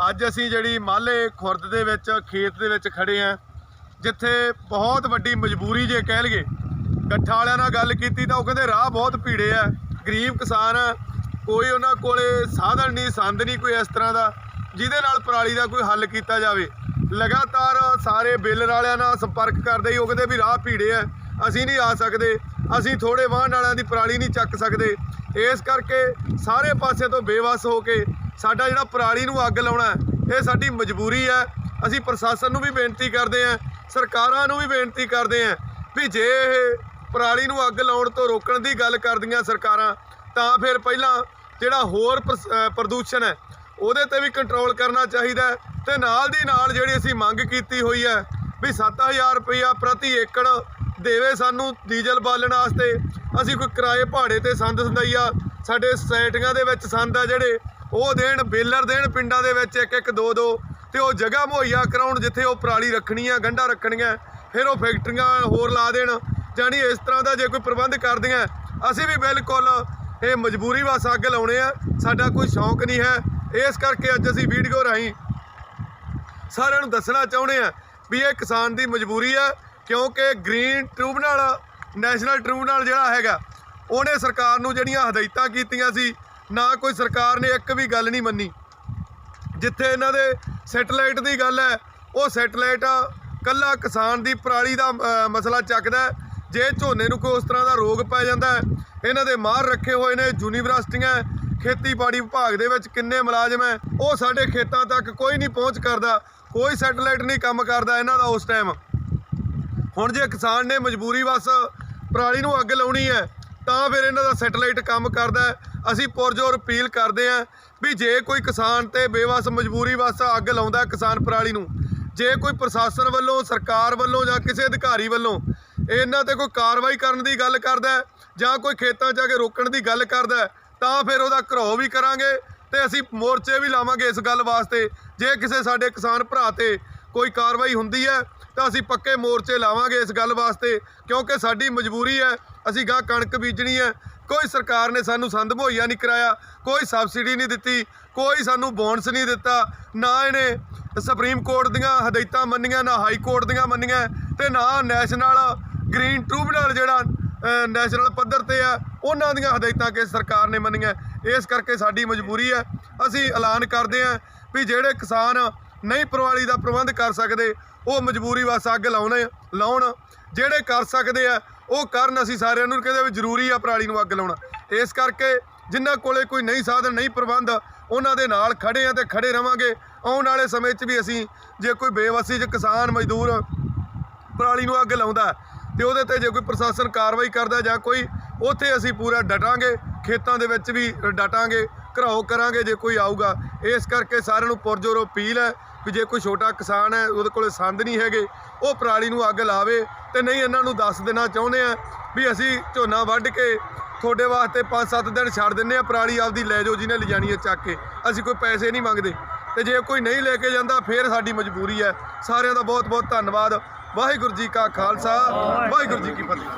ਅੱਜ ਅਸੀਂ ਜਿਹੜੀ ਮਾਲੇ ਖੁਰਦ ਦੇ ਵਿੱਚ, ਖੇਤ ਦੇ ਵਿੱਚ ਖੜੇ ਆਂ ਜਿੱਥੇ ਬਹੁਤ ਵੱਡੀ ਮਜਬੂਰੀ ਜੇ ਕਹਿ ਲਈਏ ਗੱਠਾਂ ਵਾਲਿਆਂ ਨਾਲ ਗੱਲ ਕੀਤੀ ਤਾਂ ਉਹ ਕਹਿੰਦੇ ਰਾਹ ਬਹੁਤ ਭੀੜੇ ਆ, ਗਰੀਬ ਕਿਸਾਨ ਕੋਈ ਉਹਨਾਂ ਕੋਲੇ ਸਾਧਨ ਨਹੀਂ, ਸੰਦ ਨਹੀਂ ਕੋਈ ਇਸ ਤਰ੍ਹਾਂ ਦਾ, ਜਿਹਦੇ ਨਾਲ ਪਰਾਲੀ ਦਾ ਕੋਈ ਹੱਲ ਕੀਤਾ ਜਾਵੇ। ਲਗਾਤਾਰ ਸਾਰੇ ਬੇਲਰ ਵਾਲਿਆਂ ਨਾਲ ਸੰਪਰਕ ਕਰਦੇ ਹੀ ਉਹ ਕਹਿੰਦੇ ਵੀ ਰਾਹ ਭੀੜੇ ਆ, ਅਸੀਂ ਨਹੀਂ ਆ ਸਕਦੇ, ਅਸੀਂ ਥੋੜੇ ਵਾਹਣ ਵਾਲਿਆਂ ਦੀ ਪਰਾਲੀ ਨਹੀਂ ਚੱਕ ਸਕਦੇ। ਇਸ ਕਰਕੇ ਸਾਰੇ ਪਾਸੇ ਤੋਂ ਬੇਵਸ ਹੋ ਕੇ ਸਾਡਾ ਜਿਹੜਾ ਪਰਾਲੀ ਨੂੰ ਅੱਗ ਲਾਉਣਾ ਇਹ ਸਾਡੀ ਮਜਬੂਰੀ ਹੈ। ਅਸੀਂ ਪ੍ਰਸ਼ਾਸਨ ਨੂੰ ਵੀ ਬੇਨਤੀ ਕਰਦੇ ਹਾਂ, ਸਰਕਾਰਾਂ ਨੂੰ ਵੀ ਬੇਨਤੀ ਕਰਦੇ ਹਾਂ ਵੀ ਜੇ ਇਹ ਪਰਾਲੀ ਨੂੰ ਅੱਗ ਲਾਉਣ ਤੋਂ ਰੋਕਣ ਦੀ ਗੱਲ ਕਰਦੀਆਂ ਸਰਕਾਰਾਂ, ਤਾਂ ਫਿਰ ਪਹਿਲਾਂ ਜਿਹੜਾ ਹੋਰ ਪ੍ਰਸ- ਪ੍ਰਦੂਸ਼ਣ ਹੈ, ਉਹਦੇ ਤੇ ਵੀ ਕੰਟਰੋਲ ਕਰਨਾ ਚਾਹੀਦਾ ਹੈ ਤੇ ਨਾਲ ਦੀ ਨਾਲ ਜਿਹੜੀ ਅਸੀਂ ਮੰਗ ਕੀਤੀ ਹੋਈ ਹੈ ਵੀ 7000 ਰੁਪਇਆ ਪ੍ਰਤੀ ਏਕੜ ਦੇਵੇ ਸਾਨੂੰ ਡੀਜ਼ਲ ਬਾਲਣ ਵਾਸਤੇ। ਅਸੀਂ ਕੋਈ ਕਿਰਾਏ ਭਾੜੇ ਤੇ ਸੰਦ ਸੰਦਈਆ ਸਾਡੇ ਸੋਸਾਇਟੀਆਂ ਦੇ ਵਿੱਚ ਸੰਦ ਆ ਜਿਹੜੇ ਉਹ ਦੇਣ, ਬੇਲਰ ਦੇਣ ਪਿੰਡਾਂ ਦੇ ਵਿੱਚ ਇੱਕ ਇੱਕ, ਦੋ ਦੋ। ਤੇ ਉਹ ਜਗ੍ਹਾ ਮੁਹੱਈਆ ਕਰਾਉਣ ਜਿੱਥੇ ਉਹ ਪਰਾਲੀ ਰੱਖਣੀ ਆ ਗੰਢਾਂ ਰੱਖਣੀਆਂ, ਫਿਰ ਉਹ ਫੈਕਟਰੀਆਂ ਹੋਰ ਲਾ ਦੇਣ। ਜਾਣੀ ਇਸ ਤਰ੍ਹਾਂ ਦਾ ਜੇ ਕੋਈ ਪ੍ਰਬੰਧ ਕਰਦੀਆਂ, ਅਸੀਂ ਵੀ ਬਿਲਕੁਲ ਇਹ ਮਜਬੂਰੀ ਵਾਸ ਅੱਗ ਲਾਉਣੇ ਆ। ਸਾਡਾ ਕੋਈ ਸ਼ੌਂਕ ਨਹੀਂ ਹੈ। ਇਸ ਕਰਕੇ ਅੱਜ ਅਸੀਂ ਵੀਡੀਓ ਰਾਹੀਂ ਸਾਰਿਆਂ ਨੂੰ ਦੱਸਣਾ ਚਾਹੁੰਦੇ ਆ ਵੀ ਇਹ ਕਿਸਾਨ ਦੀ ਮਜਬੂਰੀ ਹੈ ਕਿਉਂਕਿ ਗ੍ਰੀਨ ਟ੍ਰਿਬਿਊਨਲ, ਨੈਸ਼ਨਲ ਟ੍ਰਿਬਿਊਨਲ ਜਿਹੜਾ ਹੈਗਾ, ਉਹਨੇ ਸਰਕਾਰ ਨੂੰ ਜਿਹੜੀਆਂ ਹਦਾਇਤਾਂ ਕੀਤੀਆਂ ਸੀ ਨਾ ਕੋਈ ਸਰਕਾਰ ਨੇ ਇੱਕ ਵੀ ਗੱਲ ਨਹੀਂ ਮੰਨੀ। ਜਿੱਥੇ ਇਹਨਾਂ ਦੇ ਸੈਟਲਾਈਟ ਦੀ ਗੱਲ ਹੈ, ਉਹ ਸੈਟਲਾਈਟ ਕੱਲਾ ਕਿਸਾਨ ਦੀ ਪਰਾਲੀ ਦਾ ਮਸਲਾ ਚੱਕਦਾ ਜੇ ਝੋਨੇ ਨੂੰ ਕੋਈ ਉਸ ਤਰ੍ਹਾਂ ਦਾ ਰੋਗ ਪੈ ਜਾਂਦਾ ਇਹਨਾਂ ਦੇ ਮਾਰ ਰੱਖੇ ਹੋਏ ਨੇ ਯੂਨੀਵਰਸਿਟੀਆਂ, ਖੇਤੀਬਾੜੀ ਵਿਭਾਗ ਦੇ ਵਿੱਚ ਕਿੰਨੇ ਮੁਲਾਜ਼ਮ ਹੈ, ਉਹ ਸਾਡੇ ਖੇਤਾਂ ਤੱਕ ਕੋਈ ਨਹੀਂ ਪਹੁੰਚ ਕਰਦਾ, ਕੋਈ ਸੈਟਲਾਈਟ ਨਹੀਂ ਕੰਮ ਕਰਦਾ ਇਹਨਾਂ ਦਾ ਉਸ ਟਾਈਮ ਹੁਣ ਜੇ ਕਿਸਾਨ ਨੇ ਮਜਬੂਰੀ ਵਸ ਪਰਾਲੀ ਨੂੰ ਅੱਗ ਲਾਉਣੀ ਹੈ ਤਾਂ ਫਿਰ ਇਹਨਾਂ ਦਾ ਸੈਟਲਾਈਟ ਕੰਮ ਕਰਦਾ ਹੈ। ਅਸੀਂ ਪੁਰਜੋਰ ਅਪੀਲ ਕਰਦੇ ਹਾਂ ਵੀ ਜੇ ਕੋਈ ਕਿਸਾਨ ਤੇ ਬੇਵਸ ਮਜਬੂਰੀ ਵਸ ਅੱਗ ਲਾਉਂਦਾ ਕਿਸਾਨ ਪਰਾਲੀ ਨੂੰ, ਜੇ ਕੋਈ ਪ੍ਰਸ਼ਾਸਨ ਵੱਲੋਂ, ਸਰਕਾਰ ਵੱਲੋਂ ਜਾਂ ਕਿਸੇ ਅਧਿਕਾਰੀ ਵੱਲੋਂ ਇਹਨਾਂ ਤੇ ਕੋਈ ਕਾਰਵਾਈ ਕਰਨ ਦੀ ਗੱਲ ਕਰਦਾ ਜਾਂ ਕੋਈ ਖੇਤਾਂ 'ਚ ਆ ਕੇ ਰੋਕਣ ਦੀ ਗੱਲ ਕਰਦਾ ਤਾਂ ਫਿਰ ਉਹਦਾ ਘਰੋ ਵੀ ਕਰਾਂਗੇ ਤੇ ਅਸੀਂ ਮੋਰਚੇ ਵੀ ਲਾਵਾਂਗੇ ਇਸ ਗੱਲ ਵਾਸਤੇ ਜੇ ਕਿਸੇ ਸਾਡੇ ਕਿਸਾਨ ਭਰਾ ਤੇ ਕੋਈ ਕਾਰਵਾਈ ਹੁੰਦੀ ਹੈ ਤਾਂ ਅਸੀਂ ਪੱਕੇ ਮੋਰਚੇ ਲਾਵਾਂਗੇ ਇਸ ਗੱਲ ਵਾਸਤੇ, ਕਿਉਂਕਿ ਸਾਡੀ ਮਜਬੂਰੀ ਹੈ, ਅਸੀਂ ਗਾਂ ਕਣਕ ਬੀਜਣੀ ਹੈ। ਕੋਈ ਸਰਕਾਰ ਨੇ ਸਾਨੂੰ ਸੰਦ ਮੁਹੱਈਆ ਨਹੀਂ ਕਰਾਇਆ, ਕੋਈ ਸਬਸਿਡੀ ਨਹੀਂ ਦਿੱਤੀ, ਕੋਈ ਸਾਨੂੰ ਬੋਨਸ ਨਹੀਂ ਦਿੱਤਾ, ਨਾ ਇਹਨੇ ਸੁਪਰੀਮ ਕੋਰਟ ਦੀਆਂ ਹਦਾਇਤਾਂ ਮੰਨੀਆਂ, ਨਾ ਹਾਈ ਕੋਰਟ ਦੀਆਂ ਮੰਨੀਆਂ, ਤੇ ਨਾ ਨੈਸ਼ਨਲ ਗ੍ਰੀਨ ਟ੍ਰਿਬਿਊਨਲ ਜਿਹੜਾ ਨੈਸ਼ਨਲ ਪੱਧਰ ਤੇ ਆ, ਉਹਨਾਂ ਦੀਆਂ ਹਦਾਇਤਾਂ ਕਿ ਸਰਕਾਰ ਨੇ ਮੰਨੀਆਂ। ਇਸ ਕਰਕੇ ਸਾਡੀ ਮਜਬੂਰੀ ਹੈ। ਅਸੀਂ ਐਲਾਨ ਕਰਦੇ ਹਾਂ ਵੀ ਜਿਹੜੇ ਕਿਸਾਨ ਨਹੀਂ ਪਰਾਲੀ ਦਾ ਪ੍ਰਬੰਧ ਕਰ ਸਕਦੇ, ਉਹ ਮਜਬੂਰੀ ਵਸ ਅੱਗ ਲਾਉਣੇ, ਲਾਉਣ, ਜਿਹੜੇ ਕਰ ਸਕਦੇ ਆ, ਉਹ ਕਰਨ ਅਸੀਂ ਸਾਰਿਆਂ ਨੂੰ ਕਹਿੰਦੇ ਵੀ ਜ਼ਰੂਰੀ ਆ ਪਰਾਲੀ ਨੂੰ ਅੱਗ ਲਾਉਣਾ। ਇਸ ਕਰਕੇ ਜਿਨ੍ਹਾਂ ਕੋਲੇ ਕੋਈ ਨਹੀਂ ਸਾਧਨ, ਨਹੀਂ ਪ੍ਰਬੰਧ, ਉਹਨਾਂ ਦੇ ਨਾਲ ਖੜੇ ਆ ਤੇ ਖੜੇ ਰਵਾਂਗੇ। ਆਉਣ ਵਾਲੇ ਸਮੇਂ 'ਚ ਵੀ ਅਸੀਂ ਜੇ ਕੋਈ ਬੇਵਸੀ 'ਚ ਕਿਸਾਨ, ਮਜ਼ਦੂਰ ਪਰਾਲੀ ਨੂੰ ਅੱਗ ਲਾਉਂਦਾ ਹੈ ਤੇ ਉਹਦੇ ਤੇ ਜੇ ਕੋਈ ਪ੍ਰਸ਼ਾਸਨ ਕਾਰਵਾਈ ਕਰਦਾ ਜਾਂ ਕੋਈ, ਉੱਥੇ ਅਸੀਂ ਪੂਰਾ ਡਟਾਂਗੇ, ਖੇਤਾਂ ਦੇ ਵਿੱਚ ਵੀ ਡਟਾਂਗੇ, ਘਰਾਓ ਕਰਾਂਗੇ ਜੇ ਕੋਈ ਆਊਗਾ। ਇਸ ਕਰਕੇ ਸਾਰਿਆਂ ਨੂੰ ਪੁਰਜੋਰ ਅਪੀਲ ਹੈ ਵੀ ਜੇ ਕੋਈ ਛੋਟਾ ਕਿਸਾਨ ਹੈ, ਉਹਦੇ ਕੋਲੇ ਸੰਦ ਨਹੀਂ ਹੈਗੇ, ਉਹ ਪਰਾਲੀ ਨੂੰ ਅੱਗ ਲਾਵੇ ਤੇ ਨਹੀਂ ਇਹਨਾਂ ਨੂੰ ਦੱਸ ਦੇਣਾ ਚਾਹੁੰਦੇ ਆ ਵੀ ਅਸੀਂ ਝੋਨਾ ਵੱਢ ਕੇ ਤੁਹਾਡੇ ਵਾਸਤੇ 5-7 ਦਿਨ ਛੱਡ ਦਿੰਨੇ ਆ ਪਰਾਲੀ ਆਪਦੀ ਲੈ ਜਾਓ ਜਿਹਨੇ ਲਿਜਾਣੀ ਹੈ ਚੱਕ ਕੇ। ਅਸੀਂ ਕੋਈ ਪੈਸੇ ਨਹੀਂ ਮੰਗਦੇ। ਤੇ ਜੇ ਕੋਈ ਨਹੀਂ ਲੈ ਕੇ ਜਾਂਦਾ, ਫੇਰ ਸਾਡੀ ਮਜਬੂਰੀ ਹੈ। ਸਾਰਿਆਂ ਦਾ ਬਹੁਤ ਬਹੁਤ ਧੰਨਵਾਦ। ਵਾਹਿਗੁਰੂ ਜੀ ਕਾ ਖਾਲਸਾ, ਵਾਹਿਗੁਰੂ ਜੀ ਕੀ ਫਤਿਹ।